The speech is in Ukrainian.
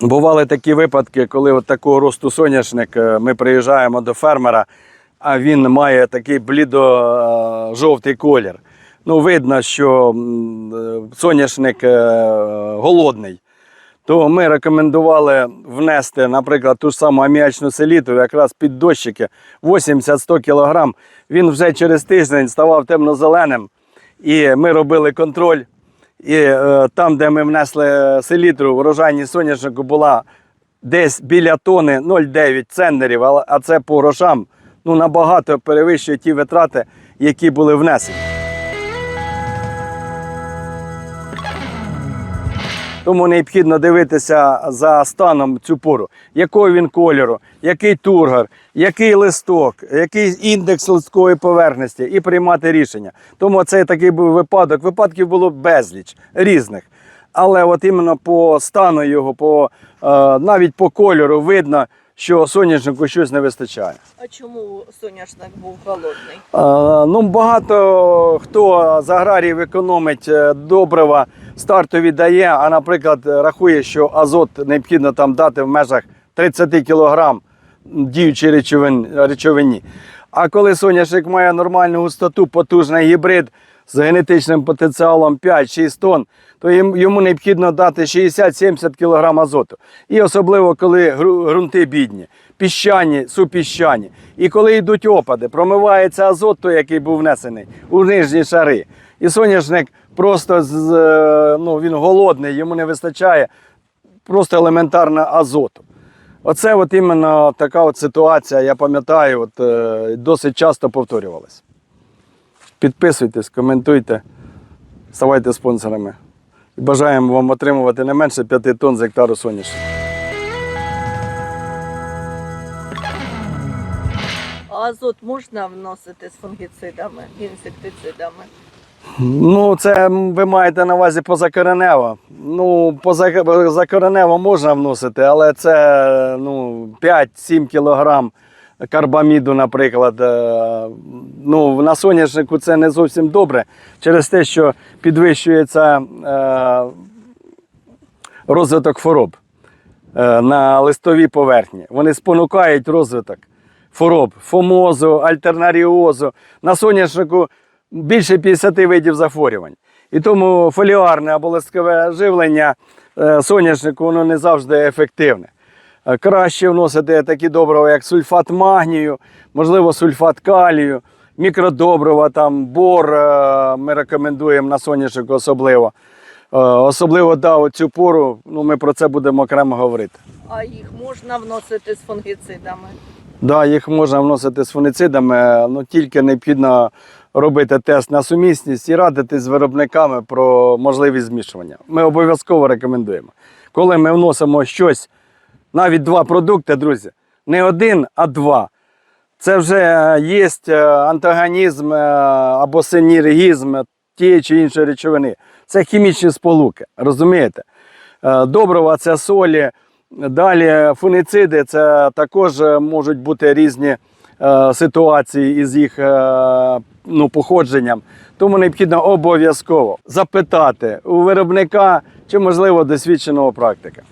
Бували такі випадки, коли от такого росту соняшник, е, ми приїжджаємо до фермера, а він має такий блідо-жовтий колір. Ну, видно, що е, соняшник е, голодний. То ми рекомендували внести, наприклад, ту ж саму аміачну селітру якраз під дощики 80-100 кг. Він вже через тиждень ставав темно-зеленим. І ми робили контроль. І е, там, де ми внесли селітру, врожайність соняшнику була десь біля тони 0,9 центнерів, а це по грошам ну, набагато перевищує ті витрати, які були внесені. Тому необхідно дивитися за станом цю пору, якого він кольору, який тургор, який листок, який індекс листкової поверхності, і приймати рішення. Тому це такий був випадок. Випадків було безліч різних. Але от іменно по стану його, по, е, навіть по кольору видно, що соняшнику щось не вистачає. А чому соняшник був голодний? Е, Ну, багато хто з аграріїв економить е, добрива, стартові дає, а, наприклад, рахує, що азот необхідно там дати в межах 30 кг діючій речовин, речовині. А коли соняшник має нормальну густоту, потужний гібрид з генетичним потенціалом 5-6 тонн, то йому необхідно дати 60-70 кг азоту. І особливо, коли ґрунти бідні, піщані, супіщані. І коли йдуть опади, промивається азот, той, який був внесений у нижні шари. І соняшник просто е, ну, він голодний, йому не вистачає просто елементарно азоту. Оце от іменно така от ситуація, я пам'ятаю, от, е, досить часто повторювалась. Підписуйтесь, коментуйте, ставайте спонсорами. І бажаємо вам отримувати не менше 5 тонн з гектару соняшника. Азот можна вносити з фунгіцидами, інсектицидами? Ну, це ви маєте на увазі позакоренево. Ну, позакоренево можна вносити, але це ну, 5-7 кілограм карбаміду, наприклад. Е, Ну, на соняшнику це не зовсім добре через те, що підвищується е, розвиток хвороб е, на листовій поверхні. Вони спонукають розвиток хвороб, фомозу, альтернаріозу. На соняшнику більше 50 видів захворювань. І тому фоліарне або листкове живлення соняшнику воно не завжди ефективне. Е, Краще вносити такі добрива, як сульфат магнію, можливо, сульфат калію, мікродобрива, там, бор е, ми рекомендуємо на соняшнику особливо. Е, Особливо да, у цю пору ну, ми про це будемо окремо говорити. А їх можна вносити з фунгіцидами? Да, їх можна вносити з фуніцидами, але тільки необхідно робити тест на сумісність і радитись з виробниками про можливість змішування. Ми обов'язково рекомендуємо. Коли ми вносимо щось, навіть два продукти, друзі, не один, а два. Це вже є антагонізм е, або синергізм тієї чи іншої речовини. Це хімічні сполуки, розумієте? Е, Добрива це солі. Далі фунициди це також е, можуть бути різні е, ситуації із їх е, ну, походженням. Тому необхідно обов'язково запитати у виробника чи, можливо, досвідченого практика.